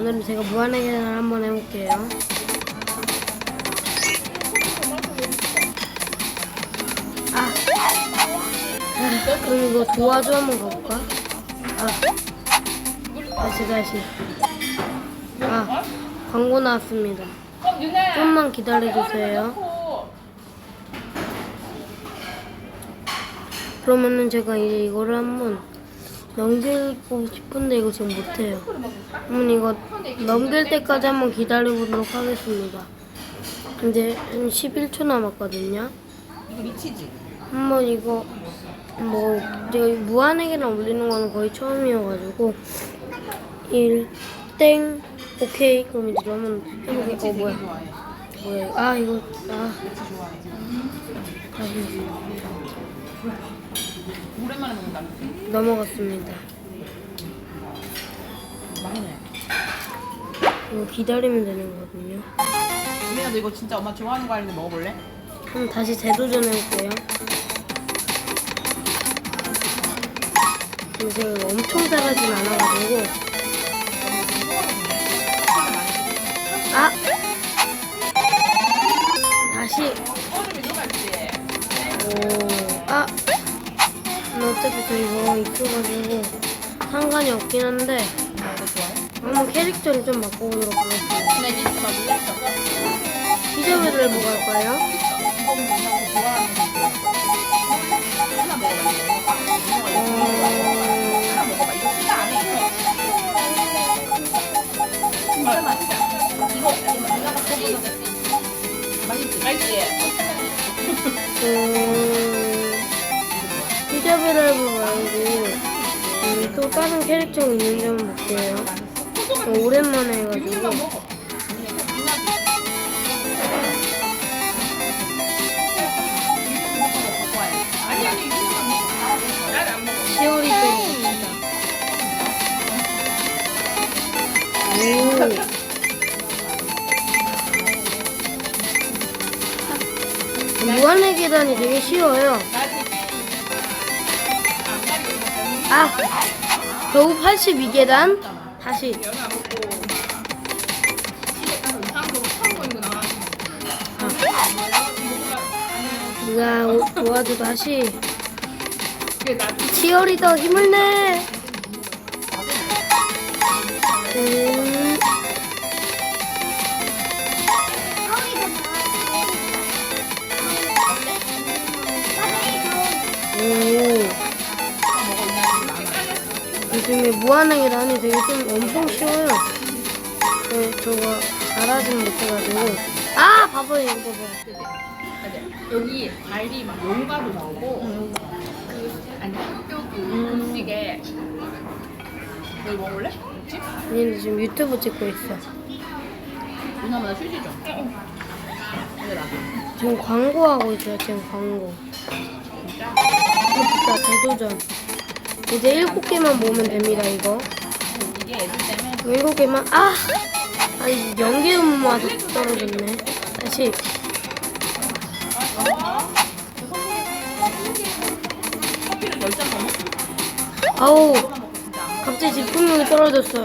오늘은 제가 무한의 계단을 한번 해볼게요. 아, 아, 그럼 이거 도와줘 한번 가볼까? 아, 다시 다시. 아, 광고 나왔습니다. 좀만 기다려주세요. 그러면은 제가 이제 이거를 한번 넘기고 싶은데 이거 지금 못해요. 그러면 이거 넘길 때까지 한번 기다려보도록 하겠습니다. 이제 한 11초 남았거든요. 이거 미치지? 한번 이거 뭐 제가 무한에게랑 올리는 거는 거의 처음이어가지고 1, 땡, 오케이 그럼 이제 한번 해보게 어 뭐야. 뭐야. 아 이거 아. 다시 오랜만에 먹는다. 넘어갔습니다. 막내. 이거 기다리면 되는 거거든요. 유민아 너 이거 진짜 엄마 좋아하는 거 아닌데 먹어볼래? 그럼 다시 재도전해볼게요. 이거 엄청 잘하진 않아가지고 아 다시 저 이거 있어가지고 상관이 없긴 한데 나 이거? 한번 캐릭터를 좀 바꿔보도록 하겠습니다. 근데? 이거 먹는 거 좋아하는 거 있어. 하나 먹어봐. 이거. 어... 하나 먹어봐. 이거 진짜 안에 있어. 진짜 맛있다. 이거 이거 누나가 먹어보는 맛있지? 맛있지? 음, 피자베라브 말고 음, 또 다른 캐릭터가 있는지 한번 볼게요. 어, 오랜만에 해가지고. 시오리. 오. 무한의 계단이 되게 쉬워요. 아, 겨우 82계단. 다시. 누가 오- 도와줘 다시. 치어리더 힘을 내. 음. 무한하게 하니 되게 좀 엄청 쉬워요. 네, 저거 잘하진 못해가지고. 아, 봐봐요, 이거 봐봐. 여기 발리 막 용가도 나오고 그 아니 학교 그 음식에 너 이거 먹을래? 얘는 지금 유튜브 찍고 있어. 누나보다 휴지 좀. 이거 나. 지금 광고하고 있어요, 지금 광고. 진짜? 진짜 대도전. 이제 일곱 개만 모으면 됩니다, 이거. 일곱 개만, 아! 아니, 연계 음모 와서 떨어졌네. 다시. 아우. 갑자기 집중력이 떨어졌어요.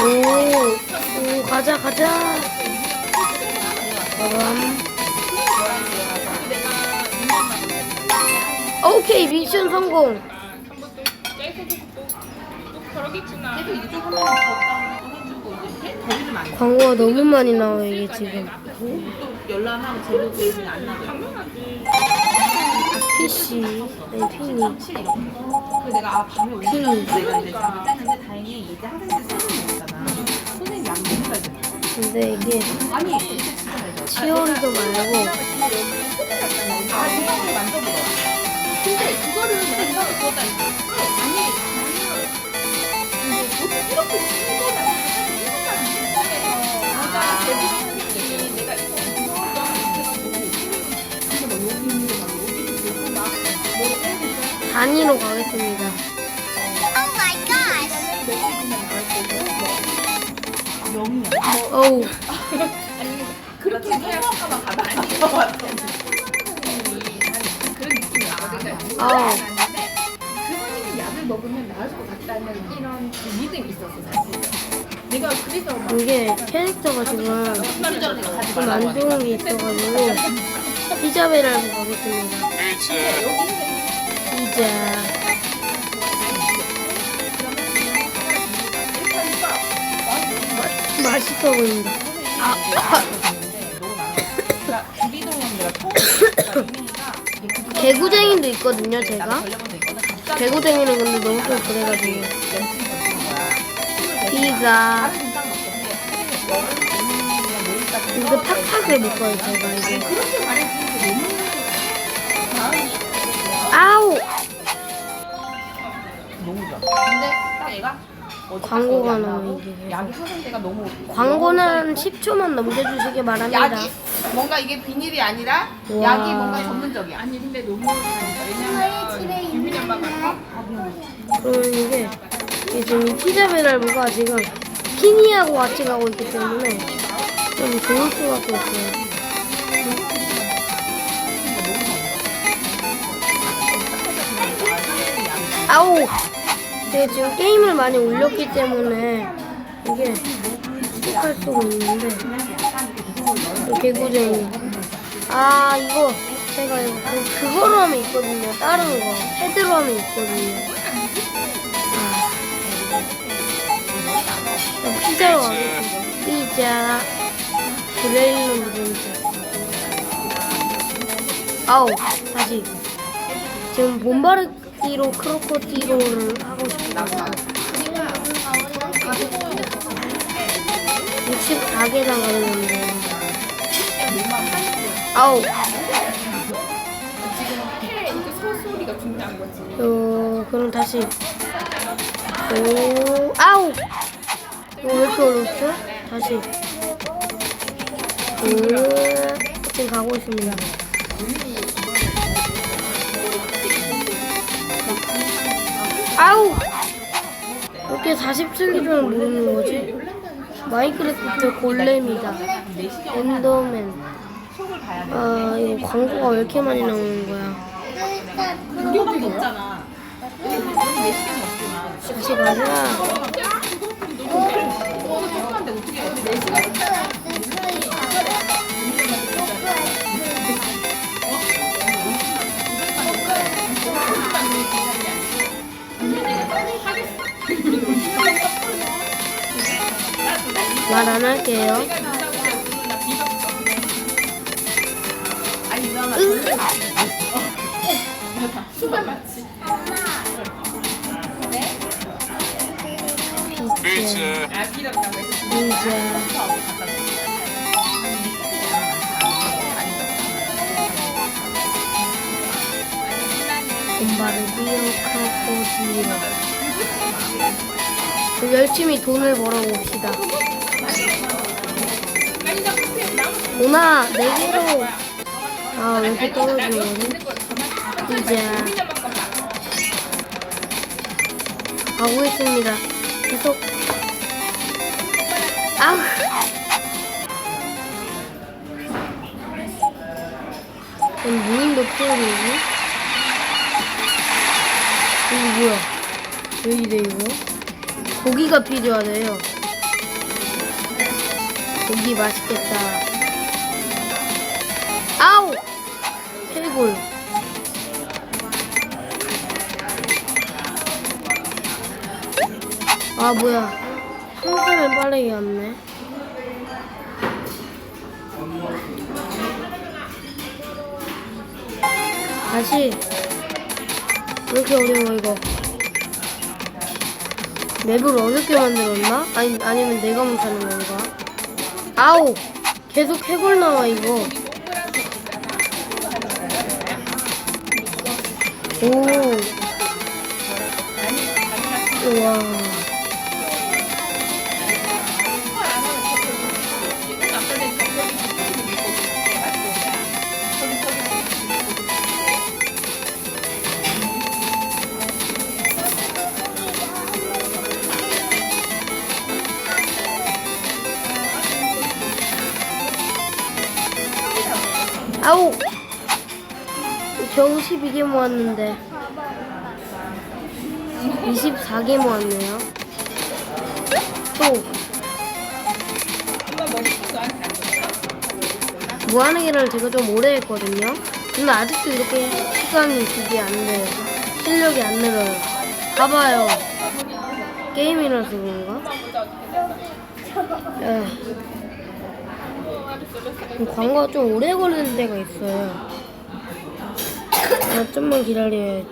오, 오, 가자, 가자. 빠밤. 오케이, 미션 성공. 해주고 이제 안 돼. 광고가 너무 많이 나와요, 이게 지금. 또 열람하고 재료도 이제 안 나고. PC, 아니, 이렇게. 그래서 내가 아 밤에 오늘 핑. 내가 이제 잠을 뺐는데 다행히 이제 학생들 선생님 있잖아. 선생님 잘 줘. 근데 이게 아니 진짜 진짜 잘 줘. 치어리더 말고 아 이거를 만져보라. 근데 그거를 내가 이상하게 구웠다니까. 아니 나는 근데 어떻게 이렇게 큰 거다. 내가 제주도 내가 이거 근데 막 여기 있는 거막 여기도 보고 막 뭐를 빼고 있어. 단위로 가겠습니다. 영이야. 어우, 그렇게 해야만 가다 아 나거든. 아우. 그분이 약을 먹으면 나을 것 같다는 이런 그 믿음이 있었어 사실. 내가 그래서 막 이게 캐릭터가 지금 좀 안 좋은 게 있어가지고 피자베라고 가겠습니다. 피자. 맛있어 보인다. 개구쟁이도 있거든요, 제가. 개구쟁이는 근데 너무 좀 그래가지고. 피자. 이거 팍팍을 먹어요, 제가 이제. 아우! 근데 딱 얘가 어디 광고가 안 나와, 나오고 이게. 약이 소성대가 너무 광고는 10초만 넘겨주시기 바랍니다. 약이 뭔가 이게 비닐이 아니라 와. 약이 뭔가 전문적이야. 아니 근데 너무. 왜냐면 유민 엄마가 그러면 이게, 이게 지금 피자 배달부가 지금 피니하고 같이 가고 있기 때문에 좀 좋을 수밖에 없어요. 아우! 제가 지금 게임을 많이 올렸기 때문에 이게 스틱할 수가 있는데 이 개구쟁이. 아 이거 제가 이거 그- 그거로 하면 있거든요. 다른 거. 패드로 하면 있거든요. 아. 그럼 피자로 가겠습니다 피자. 브레일로 누르자 아우 다시. 지금 봄바르기로 크로코디로를 하고 싶어요 64개나 가는데 아우. 거지. 요 그럼 다시. 오 아우. 이거 왜 이렇게 어렵죠? 다시. 오 지금 가고 있습니다. 아우. 이렇게 47기를 모르는 거지? 마인크래프트 골렘이다. 엔더맨 아 이거 광고가 왜 이렇게 많이 나오는 거야 그거밖에 없잖아. 없구나. 다시 가자 조그만데 어떻게 해? 내시경 말안 할게요 피자 아 비렸다고 해서 피자 곰바르디오 크로코디로 열심히 돈을 벌어봅시다 오나 네 개로 아 왜 이렇게 떨어지는 거지? 피자 가고 있습니다 계속 아우 무인도 표현이지? 이거 뭐야? 왜 이래 이거? 고기가 필요하대요 고기 맛있겠다 아 뭐야. 한숨에 빠르게 왔네. 다시. 왜 이렇게 어려워 이거? 맵을 어렵게 만들었나? 아니, 아니면 내가 못하는 건가? 아우! 계속 해골 나와 이거. 오. 우와 아우! 겨우 12개 모았는데 24개 모았네요. 또? 무한하게를 제가 좀 오래 했거든요. 근데 아직도 이렇게 시간이 안 돼요. 실력이 안 늘어요. 봐봐요. 게임이라서 그런가? 엄마 보자 어떻게 됐어? 에. 광고가 좀 오래 걸리는 때가 있어요. 아, 좀만 기다려야죠.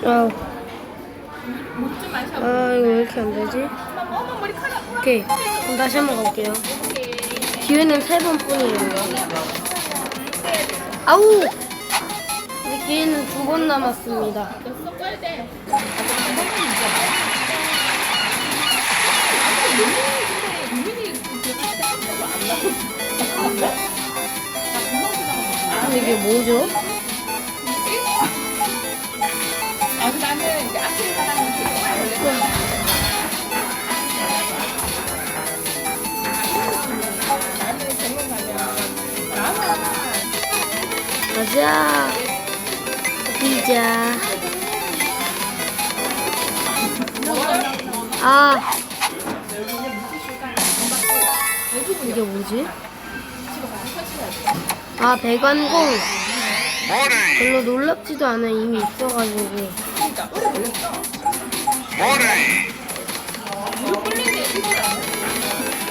이거. 아. 아, 이거 왜 이렇게 안 되지? 오케이. 그럼 다시 한번 가볼게요. 오케이. 기회는 세 번뿐이에요. 아우! 이제 기회는 두 번 남았습니다. 근데 이게 뭐죠? 아, 나는 이제 앞에 사람은 되게 원래 나는 병원 가면 나만 가자. 피자. 아. 이게 뭐지? 아, 배관공. 별로 놀랍지도 않아. 이미 있어가지고.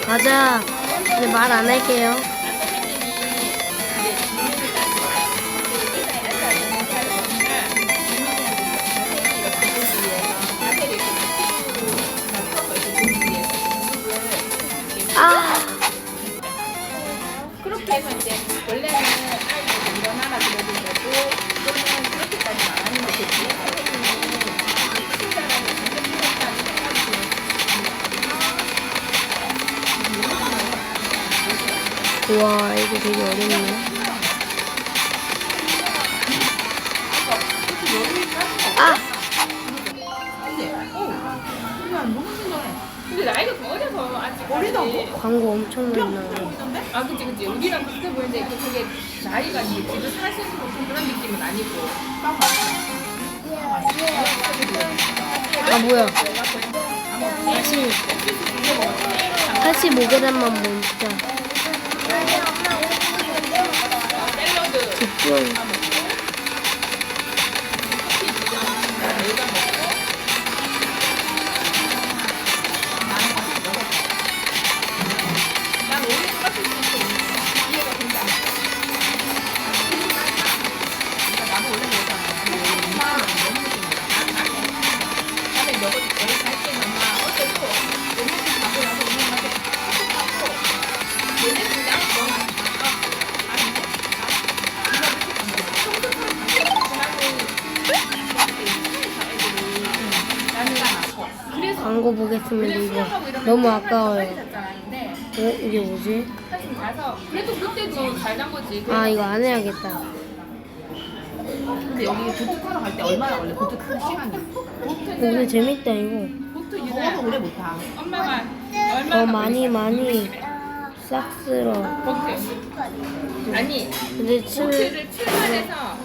가자. 이제 말 안 할게요. 그렇게 해서 이제 원래는 아이들 일어나라 그래도 되고 또는 그렇게까지 안 하는 게 되지 선생님이 친절하게 선생님까지 우와, 이거 되게 어렵네. 광고 엄청 많이 나와요. 아 그치 그치 우리랑 비슷해 보이는데 이게 되게 나이가 이제 사시는 그런 느낌은 아니고 아, 뭐야. 다시. 85g만 먹자. 샐러 광고 보겠습니다, 이거. 너무 아까워요. 어? 이게 뭐지? 그래도 그때도 잘난 거지. 아, 이거 안 해야겠다. 근데 여기 보트 타러 갈 때 얼마나 걸려? 보트 타는 시간이? 근데 재밌다, 이거. 보트 더워서 유나 오래 못 타. 엄마가 더 얼마나 많이, 많이 싹 쓸어. 보트 아니 근데 7, 보트를 출발해서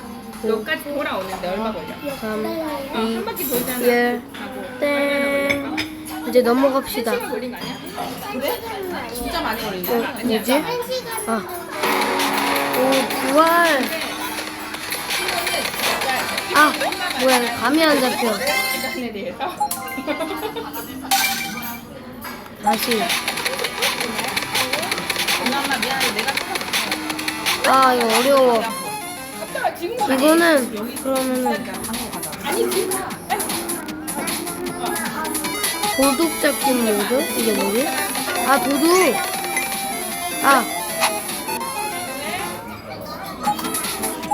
여기까지 돌아오는데 얼마 걸려? 3, 어, 한 바퀴 돌잖아. 1, 하고 땡. 이제 넘어갑시다. 진짜 많이 어, 걸리네. 뭐지? 아. 오, 부활. 아, 뭐야, 감이 안 잡혀. 다시. 아, 이거 어려워. 이거는, 그러면은. 아니 지금 도둑 잡기 모드? 이게 뭐지? 아, 도둑! 아!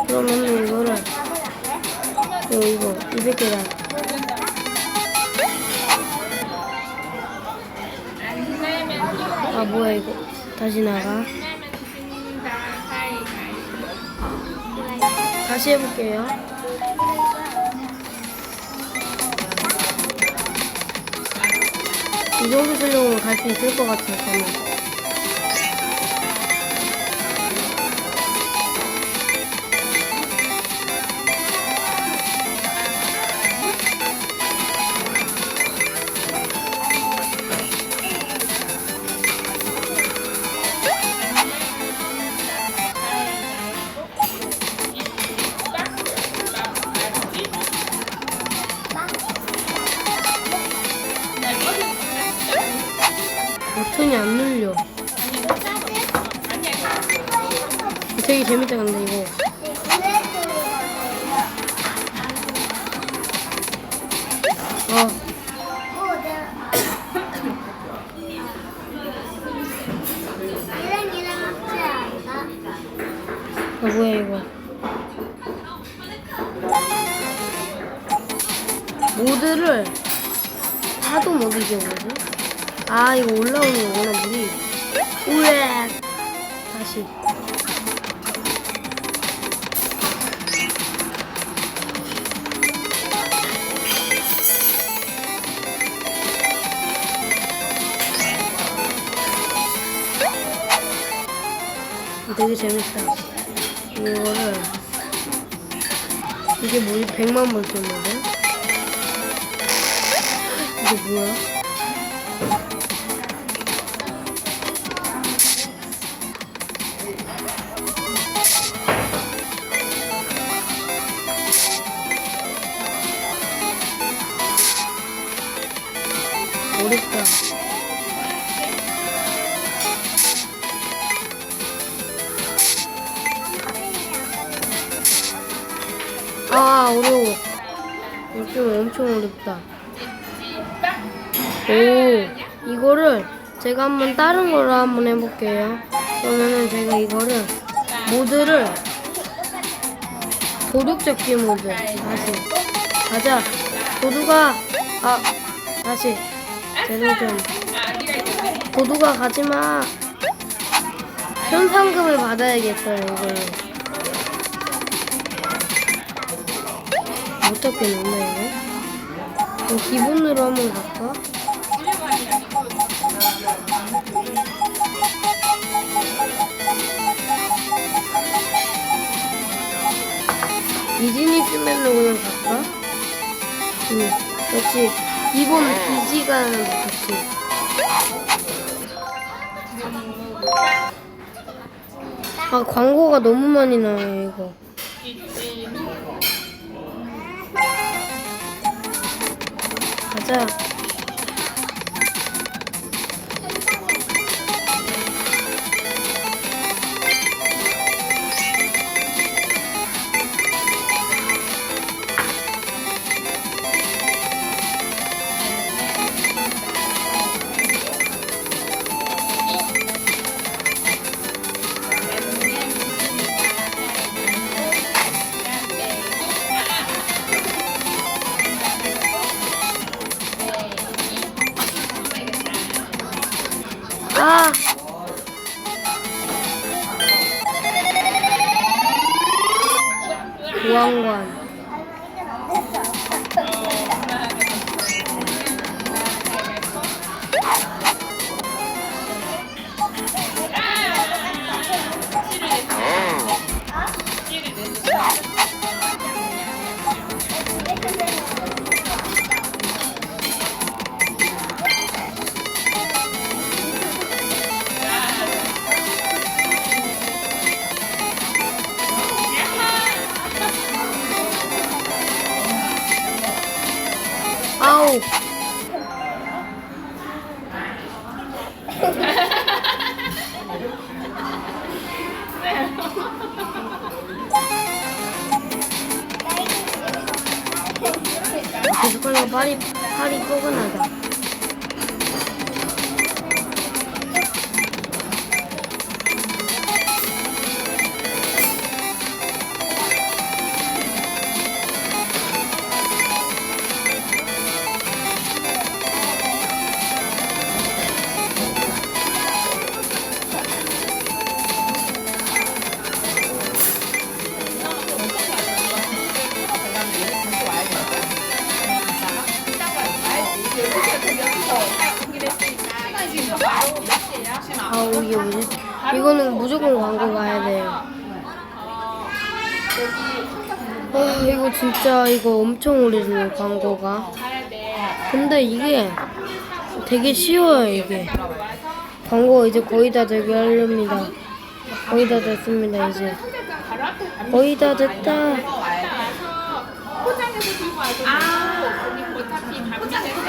그러면은 이거를, 이거, 이거, 200개다. 안 내면 이거 아, 뭐야, 이거. 다시 나가. 다시 해볼게요. 이 정도 실력으로 갈 수 있을 것 같아요, 저는. 되게 재밌다 근데 이거. 어. 어 뭐야 이거. 모드를 하도 못 이겨보지? 아 이거 올라오는 거구나 물이 우에 되게 재밌다 이거를 이게 뭐지? 100만 볼트인데? 이게 뭐야? 어렵다. 오, 이거를 제가 한번 다른 걸로 한번 해볼게요. 그러면은 제가 이거를 모드를 도둑 잡기 모드. 다시. 가자. 도둑아. 아 다시. 제대로 좀 도둑아 가지마. 현상금을 받아야겠어요 이걸. 이거 그럼 기본으로 한번 갈까? 비즈니스맨으로 그냥 갈까? 응, 역시 기본 비지가 좋지. 아 광고가 너무 많이 나와요 이거. 가 아 진짜 이거 엄청 오래 줘요, 광고가. 근데 이게 되게 쉬워요, 이게. 광고 이제 거의 다 되게 하렵니다. 거의 다 됐습니다, 이제. 거의 다 됐다.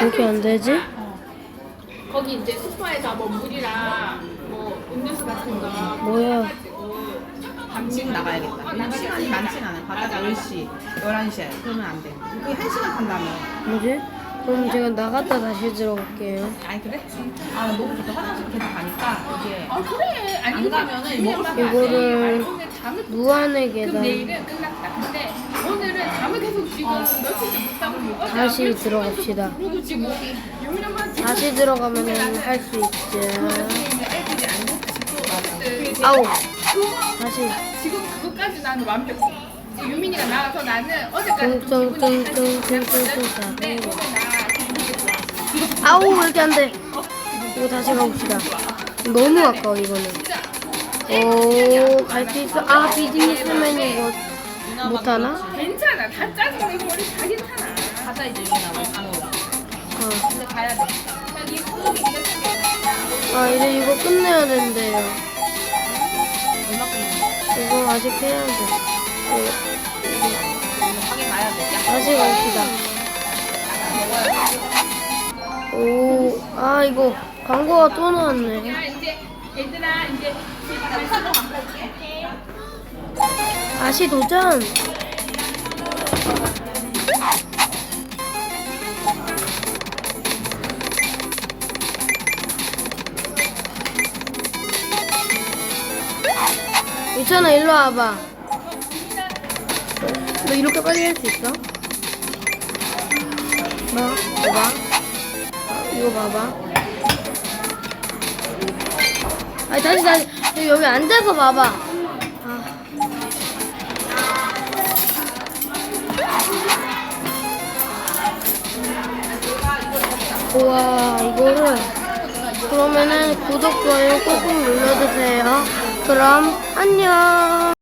이렇게 안 되지? 거기 이제 슈퍼에서 뭐 물이랑 뭐 음료수 같은 거 뭐야? 지금 나가야겠다. 왜냐면 시간이 많진 않아. 바다가 10시, 11시에. 그러면 안 돼. 그게 1시간 탄다며. 뭐지? 그럼 제가 나갔다 다시 들어갈게요. 아니, 그래? 아, 너무 좋다. 화장실 계속 가니까 이게. 아 그래 아니 안 가면은 수가 이거를 무한의 그럼 계단 내일은 끝났다 근데 오늘은 잠을 계속 지금 며칠째 못 자고 먹어 다시 들어갑시다. 그리고 지금 유명한 다시 들어가면 할 수 있죠. 애들이 안 먹고 아우 다시 지금 그거까지 나는 완벽해. 유민이가 나와서 나는 어제까지 좀 기분이 뚱뚱뚱뚱뚱뚱 근데 오늘 나 기분이 좋아. 아우 왜 이렇게 안 돼? 이거 다시 가봅시다. 너무 아까워 이거는. 진짜 오갈 수 있어? 아 비즈니스맨 이거 못하나? 괜찮아. 다 짜증내고 우리 다 괜찮아. 가자, 이제 유나. 어. 근데 가야 돼. 난이 소고기 네가 챙겨. 아 이제 이거 끝내야 된대요. 이거 아직 해야 돼. 다시 갑시다. 오, 아 이거 광고가 또 나왔네. 다시 도전. 유찬아 일로 와봐. 너 이렇게 빨리 할 수 있어? 뭐? 봐봐. 아, 이거 봐봐. 아니 다시 다시 여기, 여기 앉아서 봐봐. 아. 우와 이거를 그러면은 구독 좋아요 꾹꾹 눌러주세요. 그럼 안녕.